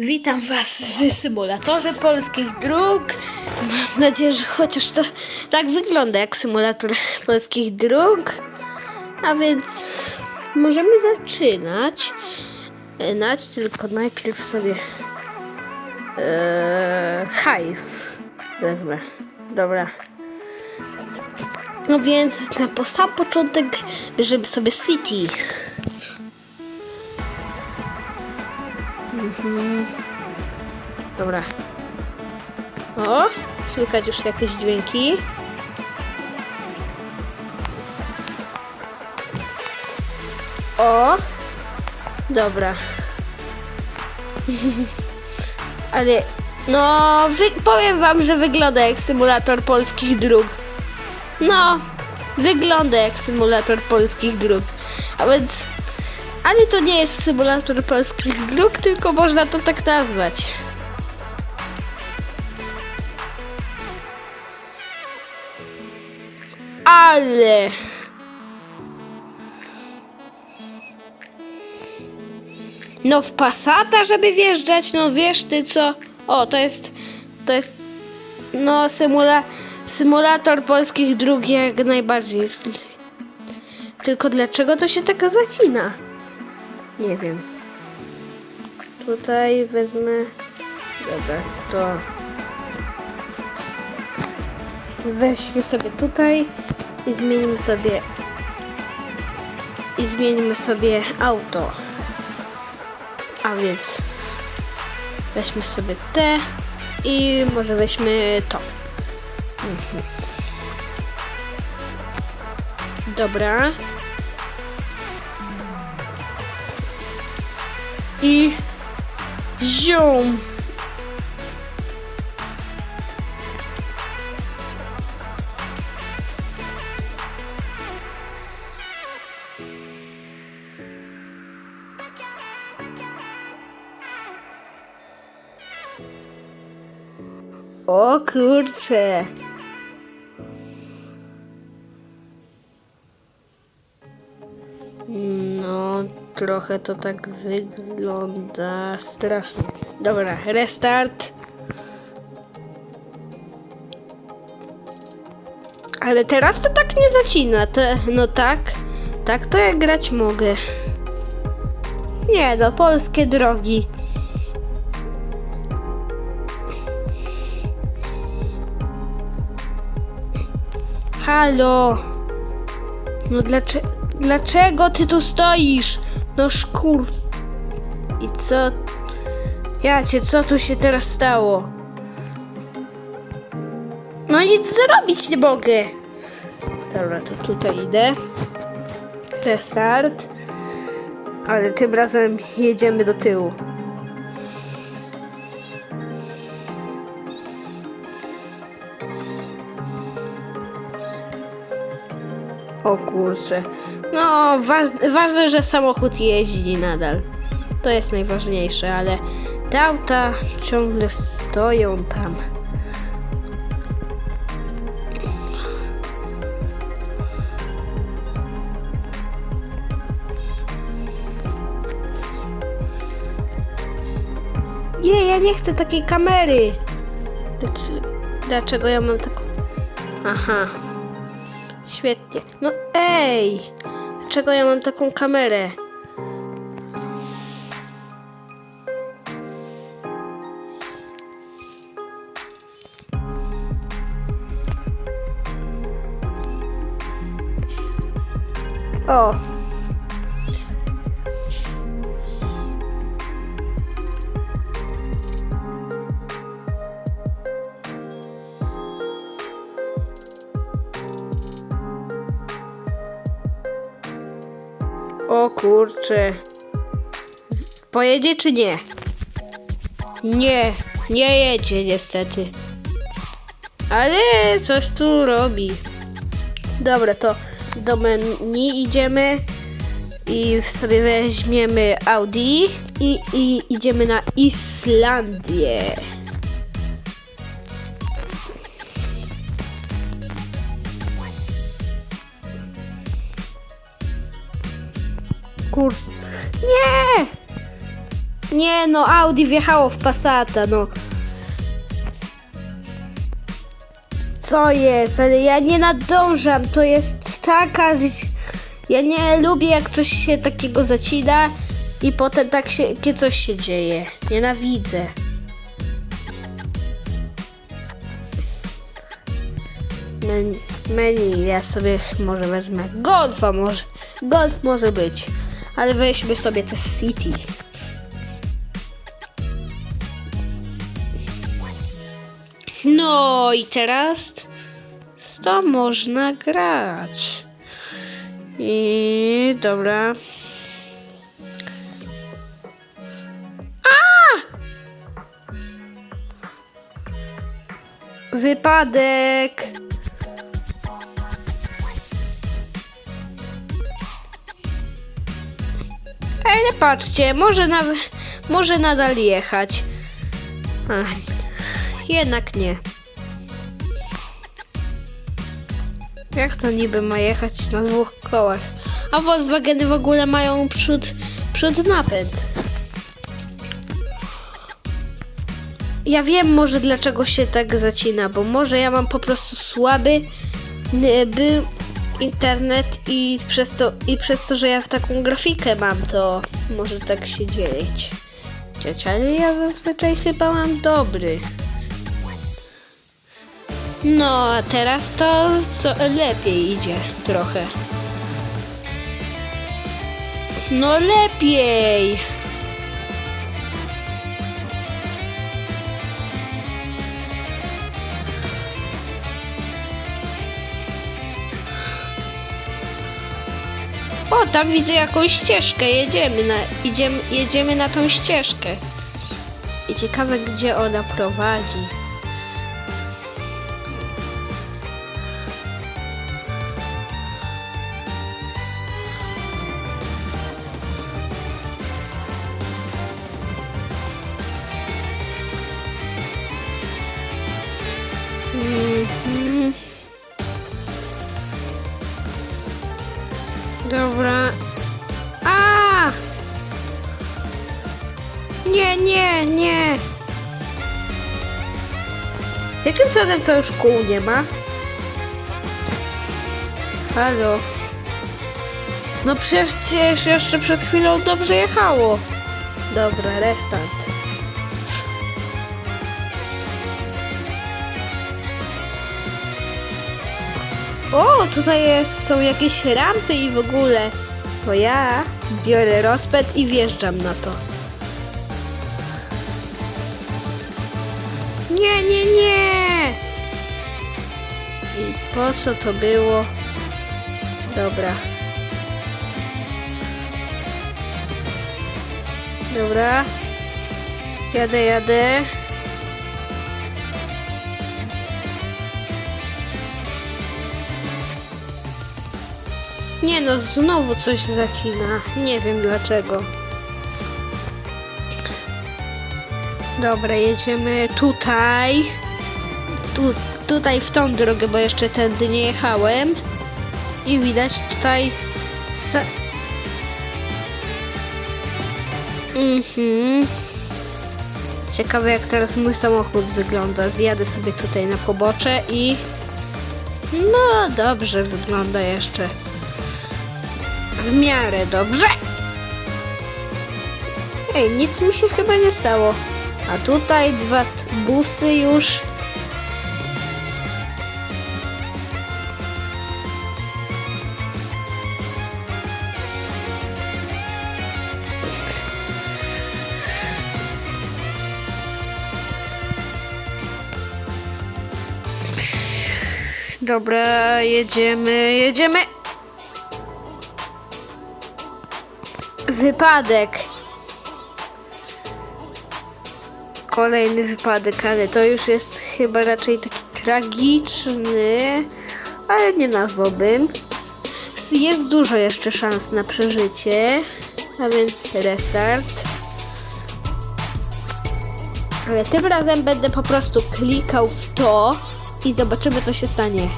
Witam Was w symulatorze polskich dróg. Mam nadzieję, że chociaż to tak wygląda jak symulator polskich dróg. A więc możemy zaczynać. Nać tylko najpierw sobie e, Hive wezmę. Dobra. No więc na sam początek bierzemy sobie City. Dobra. O, słychać już jakieś dźwięki. O, dobra. Ale, no, powiem wam, że wygląda jak symulator polskich dróg. No, wygląda jak symulator polskich dróg. A więc, ale to nie jest symulator polskich dróg, tylko można to tak nazwać. Ale. No w Passata, żeby wjeżdżać, no wiesz ty co? O, to jest, to jest, no symula, symulator polskich dróg jak najbardziej. Tylko dlaczego to się tak zacina? Nie wiem. Tutaj wezmę, dobra, to weźmy sobie tutaj i zmienimy sobie i zmienimy sobie auto. A więc weźmy sobie te i może weźmy to. Mhm. Dobra. I ziom. O kurcze. Trochę to tak wygląda strasznie. Dobra, restart. Ale teraz to tak nie zacina. Te, no tak, tak to ja grać mogę. Nie no, polskie drogi. Halo. No dlaczego, dlaczego ty tu stoisz? No szkur. I co? Jacie, co tu się teraz stało? No nic zrobić nie mogę. Dobra, to tutaj idę. Restart. Ale tym razem jedziemy do tyłu. O kurczę. No, waż, ważne, że samochód jeździ nadal. To jest najważniejsze, ale te auta ciągle stoją tam. Nie, ja nie chcę takiej kamery. Dlaczego ja mam taką... Aha. Świetnie. No ej! Dlaczego ja mam taką kamerę? O kurczę. Z- Pojedzie czy nie? Nie, nie jedzie niestety. Ale coś tu robi. Dobra, to do menu idziemy i sobie weźmiemy Audi i, i idziemy na Islandię. Nie! No, Audi wjechało w Passata, no. Co jest? Ale ja nie nadążam. To jest taka. Ja nie lubię, jak coś się takiego zacina i potem tak się, takie coś się dzieje. Nienawidzę. Men- Menu, ja sobie może wezmę golfa, może. Golf może być, ale weźmy sobie te City. No i teraz to można grać. I dobra. A! Wypadek. Ale patrzcie, może, na, może nadal jechać. Ach, jednak nie. Jak to niby ma jechać na dwóch kołach? A Volkswageny w ogóle mają przód, przód napęd. Ja wiem może dlaczego się tak zacina, bo może ja mam po prostu słaby y, by internet i przez to, i przez to, że ja w taką grafikę mam, to może tak się. Ciocia, ale ja zazwyczaj chyba mam dobry. No, a teraz to co lepiej idzie trochę. No lepiej. O, tam widzę jakąś ścieżkę. Jedziemy na, idziemy, jedziemy na tą ścieżkę. I ciekawe, gdzie ona prowadzi. Mhm. Dobra. A! Nie, nie, nie. Jakim cudem to już kół nie ma? Halo. No przecież jeszcze przed chwilą dobrze jechało. Dobra, restart. O, tutaj jest, są jakieś rampy i w ogóle. To ja biorę rozpęd i wjeżdżam na to. Nie, nie, nie! I po co to było? Dobra. Dobra. Jadę, jadę. Nie no, znowu coś zacina. Nie wiem dlaczego. Dobra, jedziemy tutaj. Tu, tutaj w tą drogę, bo jeszcze tędy nie jechałem. I widać tutaj... Sa- mhm. Ciekawe jak teraz mój samochód wygląda. Zjadę sobie tutaj na pobocze i... No dobrze wygląda jeszcze. W miarę dobrze. Ej, nic mi się chyba nie stało. A tutaj dwa busy już. Dobra, jedziemy, jedziemy. Wypadek. Kolejny wypadek, ale to już jest chyba raczej taki tragiczny, ale nie nazwałbym. Jest dużo jeszcze szans na przeżycie, a więc restart. Ale tym razem będę po prostu klikał w to i zobaczymy co się stanie.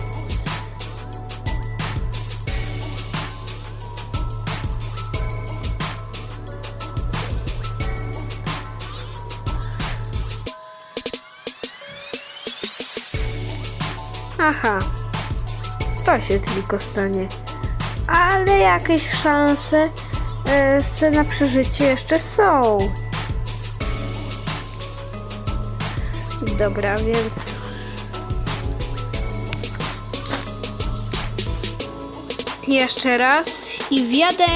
Aha. To się tylko stanie. Ale jakieś szanse e, na przeżycie jeszcze są. Dobra, więc jeszcze raz i wjadę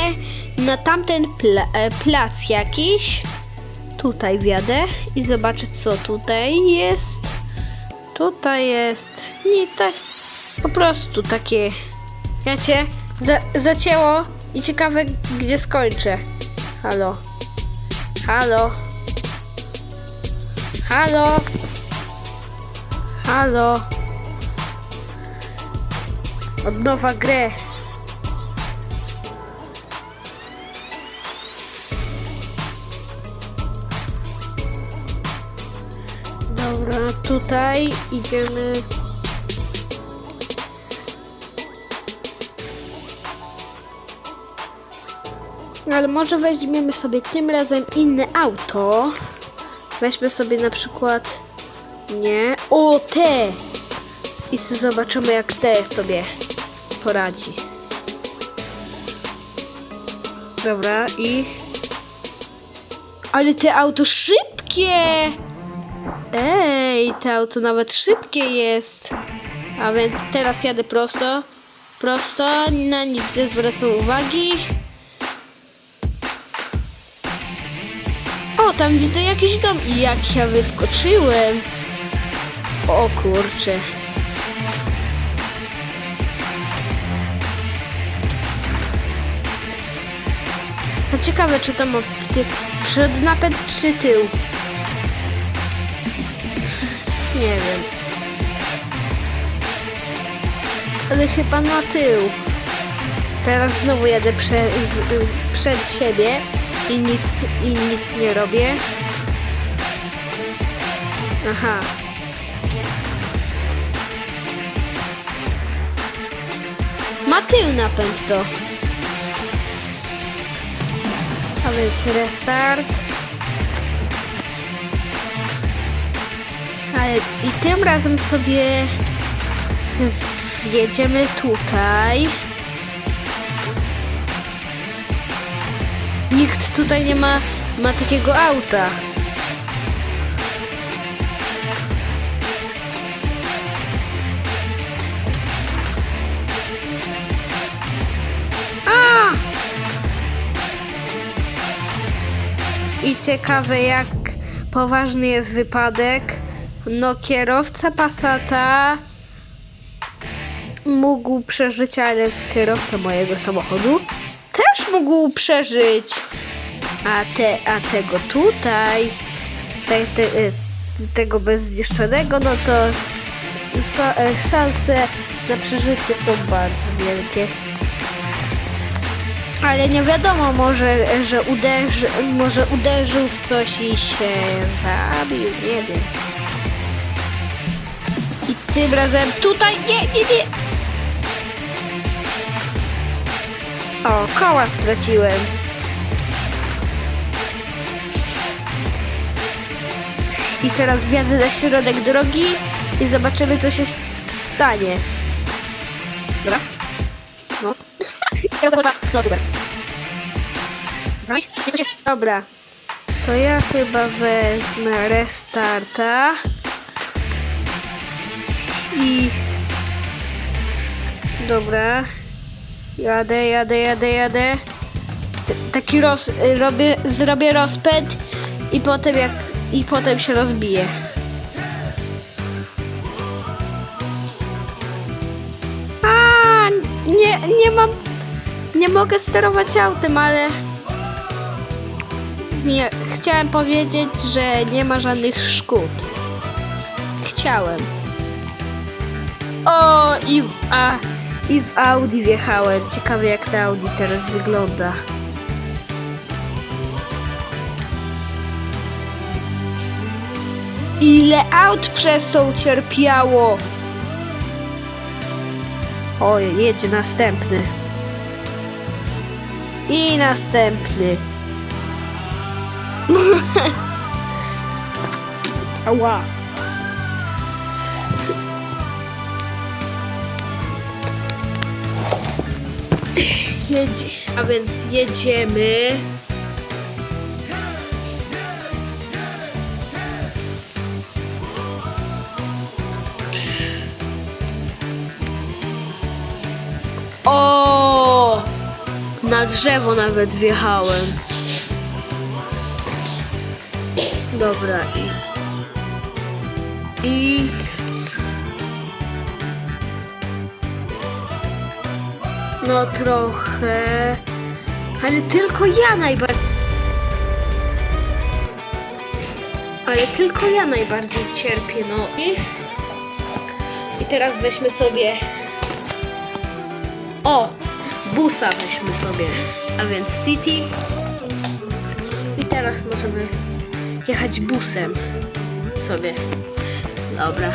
na tamten pla e, plac jakiś. Tutaj wjadę i zobaczę co tutaj jest. Tutaj jest nie tak, po prostu takie, wiecie, za, zacięło i ciekawe gdzie skończę. Halo, halo, halo, halo. Od nowa grę. Dobra, tutaj idziemy. Ale może weźmiemy sobie tym razem inne auto. Weźmy sobie na przykład. Nie. O, te! I zobaczymy, jak te sobie poradzi. Dobra, i. Ale te auto szybkie! Ej, to auto nawet szybkie jest. A więc teraz jadę prosto. Prosto, na nic nie zwracam uwagi. O, tam widzę jakiś dom. I jak ja wyskoczyłem. O kurczę. No ciekawe, czy to ma ty- przód napęd, czy tył. Nie wiem. Ale chyba na tył. Teraz znowu jadę prze, z, przed siebie i nic, i nic nie robię. Aha. Ma tył napęd to. A więc restart. Ale i tym razem sobie wjedziemy tutaj. Nikt tutaj nie ma, ma takiego auta. I ciekawe jak poważny jest wypadek. No kierowca Passata mógł przeżyć, ale kierowca mojego samochodu też mógł przeżyć. A, te, a tego tutaj, te, te, e, tego bezzniszczonego, no to so, e, szanse na przeżycie są bardzo wielkie. Ale nie wiadomo, może, że uderzy, może uderzył w coś i się zabił, nie wiem. I tym razem tutaj, nie, nie, nie. O, koła straciłem. I teraz wjadę na środek drogi i zobaczymy, co się stanie. Dobra? No. No super. Dobra. To ja chyba wezmę restarta. I... Dobra. Jadę, jadę, jadę, jadę. T- taki roz... y, Robię, zrobię rozpęd i potem jak... I potem się rozbiję. A, nie, nie mam... Nie mogę sterować autem, ale... Nie, chciałem powiedzieć, że nie ma żadnych szkód. Chciałem. O, i w, a, i w Audi wjechałem. Ciekawe jak ta Audi teraz wygląda. Ile aut przez to ucierpiało. Oj, jedzie następny. I następny. Ała. Jedzie, a więc jedziemy. O! Na drzewo nawet wjechałem. Dobra i. I. No trochę. Ale tylko ja najbardziej. Ale tylko ja najbardziej cierpię, no i. I teraz weźmy sobie. O! Busa weźmy sobie. A więc City. I teraz możemy jechać busem sobie. Dobra.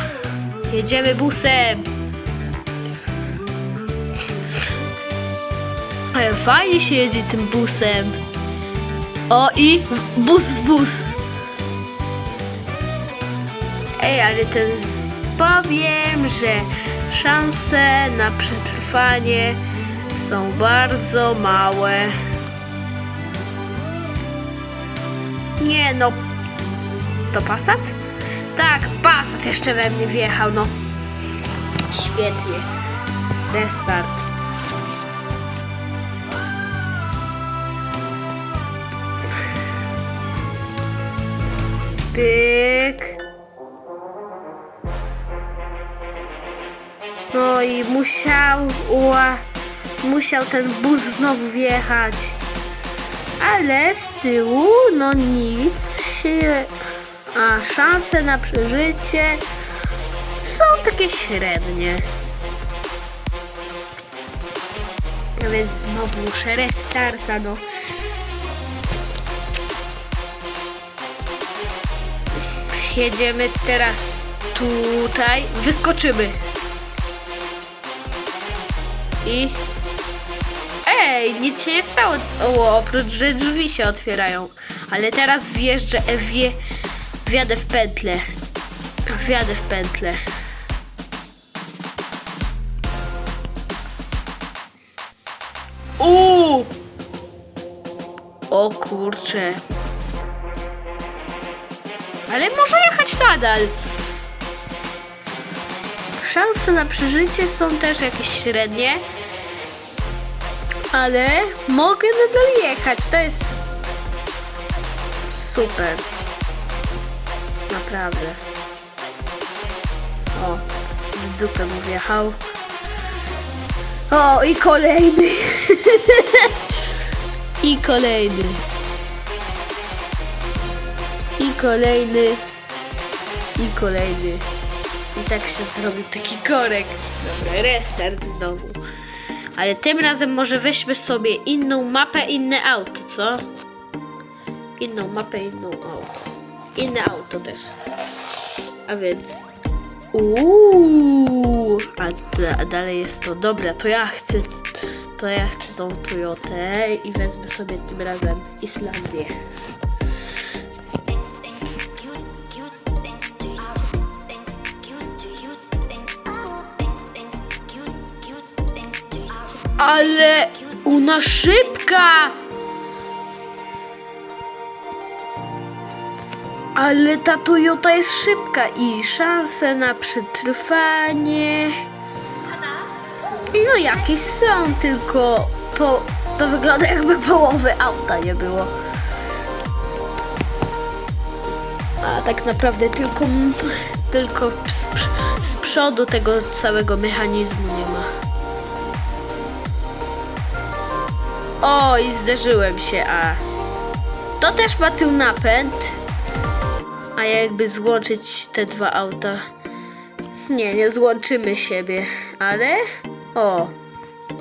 Jedziemy busem. Fajnie się jedzie tym busem. O i bus w bus. Ej, ale ten... Powiem, że szanse na przetrwanie są bardzo małe. Nie no. To Passat? Tak, Passat jeszcze we mnie wjechał, no. Świetnie. Restart. Pyk. No i musiał, ua, musiał ten bus znowu wjechać. Ale z tyłu, no nic się... A szanse na przeżycie są takie średnie. A więc znowu muszę restarta, no. Jedziemy teraz tutaj. Wyskoczymy. I... Ej, nic się nie stało. O, oprócz, że drzwi się otwierają. Ale teraz wjeżdżę, e, wje, wjadę w pętlę. Wjadę w pętlę. Uuu! O kurcze. Ale może jechać nadal. Szanse na przeżycie są też jakieś średnie. Ale mogę nadal jechać. To jest super. Naprawdę. O, w dupę mu wjechał. O, i kolejny. I kolejny. I kolejny. I kolejny. I tak się zrobił taki korek. Dobra, restart znowu. Ale tym razem może weźmy sobie inną mapę, inne auto, co? Inną mapę, inną auto. Inne auto też. A więc... Uuu, a, a dalej jest to. Dobra, to ja chcę... To ja chcę tą Toyotę i wezmę sobie tym razem Islandię. Ale una szybka! Ale ta Toyota jest szybka i szanse na przetrwanie. No jakieś są, tylko po, to wygląda jakby połowy auta nie było. A tak naprawdę tylko, tylko z, z przodu tego całego mechanizmu nie ma. O, i zderzyłem się, a to też ma tył napęd. A jakby złączyć te dwa auta. Nie, nie złączymy siebie, ale o,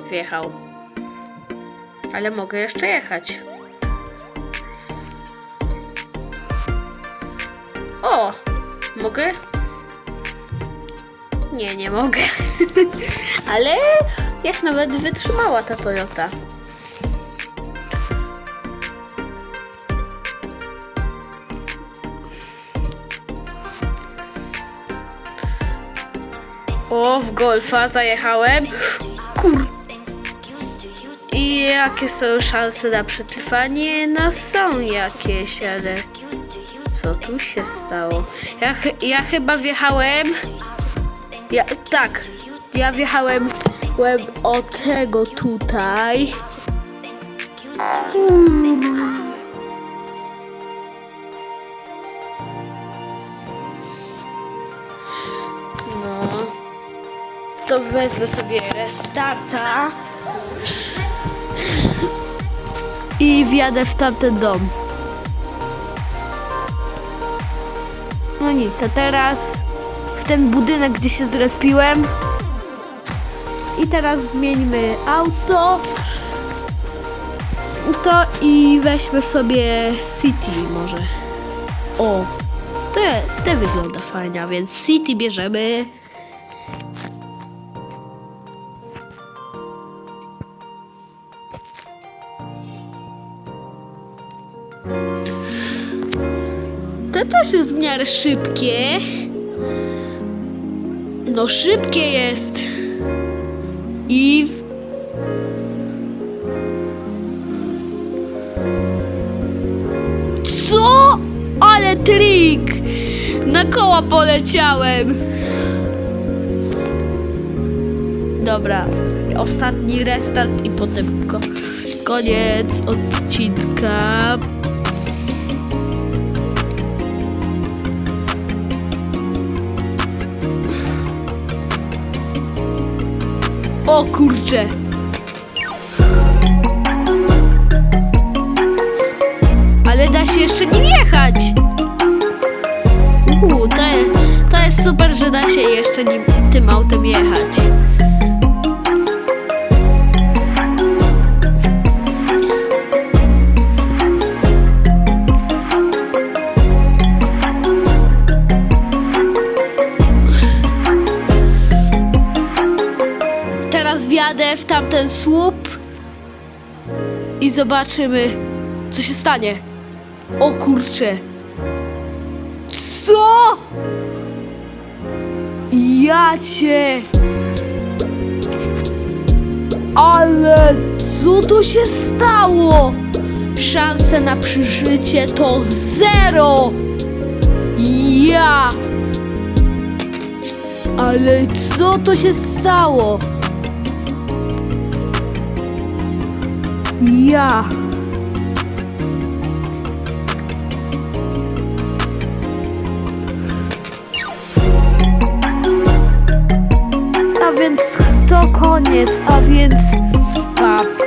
wjechał. Ale mogę jeszcze jechać. O, mogę? Nie, nie mogę. ale jest nawet wytrzymała ta Toyota. W golfa zajechałem. Kur... jakie są szanse na przetrwanie? No są jakieś, ale co tu się stało? Ja, ja chyba wjechałem. Ja, tak, ja wjechałem o tego tutaj. No. To wezmę sobie restarta. I wjadę w tamten dom. No nic, a teraz w ten budynek, gdzie się zrespiłem. I teraz zmieńmy auto. To i weźmy sobie City może. O, te, te wygląda fajnie, a więc City bierzemy. To też jest w miarę szybkie. No szybkie jest. I w... Co? Ale trik! Na koła poleciałem. Dobra, ostatni restart i potem ko koniec odcinka. O kurcze. Ale da się jeszcze nim jechać. Uuu, to, to jest super, że da się jeszcze nim, tym autem jechać. Tamten słup i zobaczymy, co się stanie. O kurcze. Co? Ja cię. Ale co tu się stało? Szanse na przeżycie to zero. Ja. Ale co to się stało? Ja. A więc to koniec, a więc pa